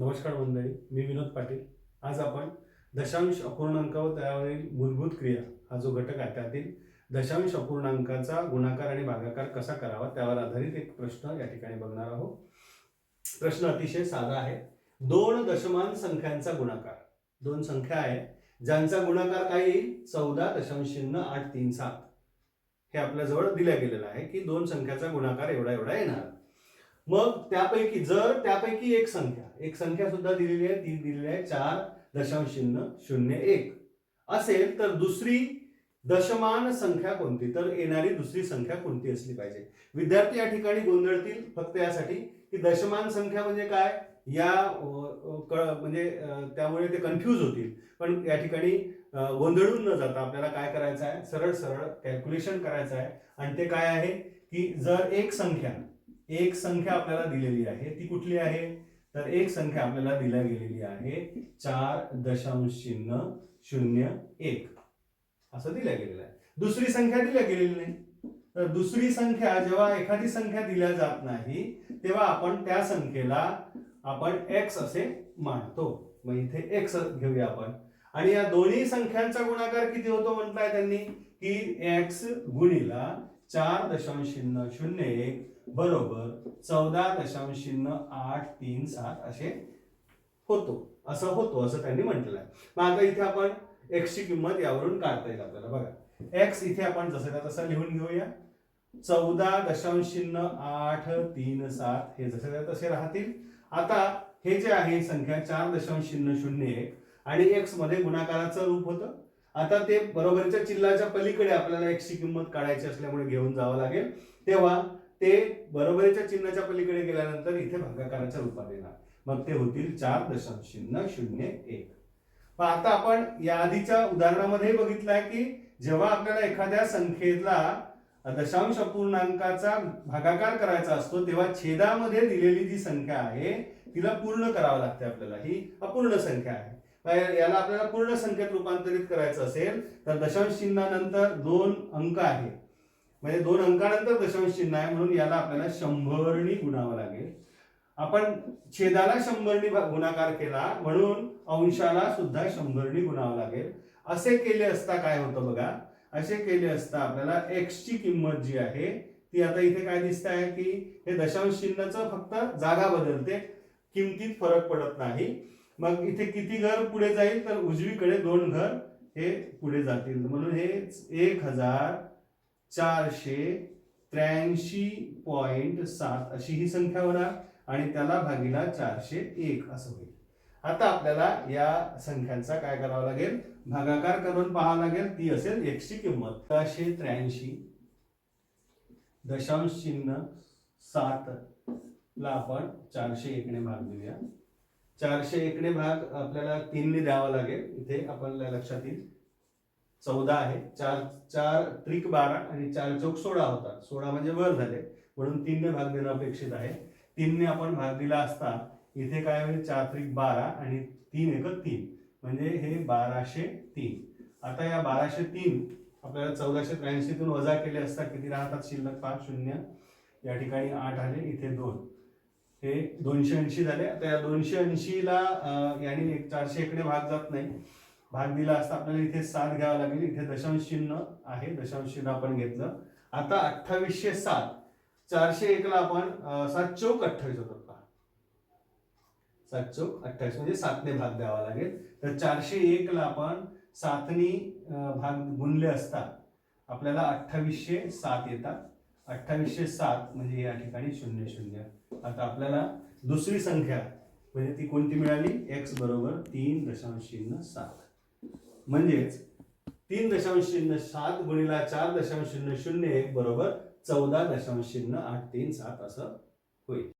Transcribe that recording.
नमस्कार मंडळी मी विनोद पाटील. आज आपण दशांश अपूर्णांकावर त्यावरील मूलभूत क्रिया हा जो घटक आहे त्यातील दशांश अपूर्णांकाचा गुणाकार आणि भागाकार कसा करावा त्यावर आधारित एक प्रश्न या ठिकाणी बघणार आहोत. प्रश्न अतिशय साधा आहे. दोन दशमान संख्यांचा गुणाकार. दोन संख्या आहे ज्यांचा गुणाकार काय येईल? चौदा दशांश शून्य आठ तीन सात. हे आपल्याजवळ दिल्या गेलेलं आहे की दोन संख्याचा गुणाकार एवढा एवढा येणार. मग त्यापैकी जर त्यापैकी एक संख्या एक संख्या सुद्धा दिलेली आहे ती दिलेली आहे चार दशांश शून्य शून्य एक. असेल तर दुसरी दशमान संख्या कोणती? तर येणारी दुसरी संख्या कोणती असली पाहिजे? विद्यार्थी या ठिकाणी गोंधळतील फक्त यासाठी की दशमान संख्या म्हणजे काय? या क- म्हणजे त्यामुळे ते कन्फ्यूज होतील. पण या ठिकाणी गोंधळून न जाता आपल्याला काय करायचं आहे? सरळ सरळ कॅल्क्युलेशन करायचं आहे. आणि ते काय आहे? की जर एक संख्या एक संख्या आपल्याला दिलेली आहे. ती कुठली आहे? तर एक संख्या आपल्याला दिल्या गेलेली आहे. चार दशांश चिन्ह शून्य एक. असं दिल्या गेलेलं आहे. दुसरी संख्या दिल्या गेलेली नाही. तर दुसरी संख्या जेव्हा एखादी संख्या दिल्या जात नाही तेव्हा आपण त्या संख्येला आपण एक्स असे मानतो. मग इथे एक्स घेऊया आपण. आणि या दोन्ही संख्यांचा गुणाकार किती होतो म्हणताय त्यांनी? की एक्स गुणिला चार दशांश शून्य शून्य एक बरोबर चौदा दशांश शून्य आठ तीन सात असे होतो. असं होतो असं त्यांनी म्हटलेलं आहे मग आता इथे आपण एक्सची किंमत यावरून काढता येईल आपल्याला. बघा एक्स इथे आपण जसं का तसं लिहून घेऊया. चौदा दशांश शून्य आठ तीन सात हे जसे का तसे राहतील. आता हे जे आहे संख्या चार दशांश शून्य शून्य एक आणि एक्समध्ये गुणाकाराचं रूप होतं. आता ते बरोबरच्या चिल्लाच्या पलीकडे आपल्याला एक्सची किंमत काढायची असल्यामुळे घेऊन जावं लागेल. तेव्हा ते बरोबरीच्या चिन्हाच्या पलीकडे गेल्यानंतर इथे भागाकाराच्या रूपात येणार. मग ते होतील चार दशांश शून्य शून्य एक. मग आता आपण या आधीच्या उदाहरणामध्ये बघितलंय की जेव्हा आपल्याला एखाद्या संख्येला दशांश अपूर्णांकाचा भागाकार करायचा असतो तेव्हा छेदामध्ये दिलेली जी संख्या आहे तिला पूर्ण करावं लागते आपल्याला. ही अपूर्ण संख्या आहे. याला आपल्याला पूर्ण संख्येत रूपांतरित करायचं असेल तर दशांश चिन्हानंतर दोन अंक आहे. म्हणजे दोन अंकानंतर दशांश चिन्ह आहे म्हणून याला आपल्याला शंभरनी गुणावं लागेल. आपण छेदाला शंभरनी गुणाकार केला म्हणून अंशाला सुद्धा शंभरनी गुणावं लागेल. असे केले असता काय होतं बघा? असे केले असता आपल्याला एक्सची किंमत जी आहे ती आता इथे काय दिसत आहे की हे दशांश चिन्हाचं फक्त जागा बदलते किमतीत फरक पडत नाही. मग इथे किती घर पुढे जाईल? तर उजवीकडे दोन घर हे पुढे जातील. म्हणून हे एक हजार चारशे त्र्याऐंशी पॉइंट सात अशी ही संख्या होणार आणि त्याला भागीला चारशे एक असं होईल. आता आपल्याला या संख्यांचा काय करावा लागेल? भागाकार करून पाहावं लागेल. ती असेल एकशे किंमत. सहाशे त्र्याऐंशी दशांश चिन्ह सात ला आपण चारशे एकने भाग देऊया. चारशे एकडे भाग आपल्याला तीनने द्यावा लागेल. इथे आपण लक्षात येईल. चौदा आहे. चार चार त्रिक बारा आणि चार चौक सोळा होता. सोळा म्हणजे वर झाले. म्हणून तीनने भाग देणं अपेक्षित आहे. तीनने आपण भाग दिला असता इथे काय होईल? चार त्रिक बारा आणि तीन एक तीन. म्हणजे हे बाराशे तीन. आता या बाराशे तीन आपल्याला चौदाशे त्र्याऐंशीतून वजा केले असता किती राहतात? शिल्लक पाच शून्य. या ठिकाणी आठ आले. इथे दोन. हे दोनशे ऐंशी झाले. आता या दोनशे ऐंशीला याने एक चारशे एकने भाग जात नाही. भाग दिला असता आपल्याला इथे सात घ्यावा लागेल. इथे दशांश चिन्ह आहे. दशांश चिन्ह आपण घेतलं. आता अठ्ठावीसशे सात. चारशे एकला आपण सात चौक अठ्ठावीस होतात पहा. सात चौक अठ्ठावीस. म्हणजे सातने भाग द्यावा लागेल. तर चारशे एकला आपण सातनी भाग गुणले असता आपल्याला अठ्ठावीसशे सात येतात. अठ्ठावीसशे सात म्हणजे या ठिकाणी शून्य शून्य. आता आपल्याला दुसरी संख्या म्हणजे ती कोणती मिळाली? एक्स बरोबर तीन दशांश चिन्ह सात. म्हणजेच तीन दशांश चिन्ह सात गुणिला चार दशांश शून्य शून्य एक बरोबर चौदा दशांश चिन्ह आठ तीन सात असं होईल.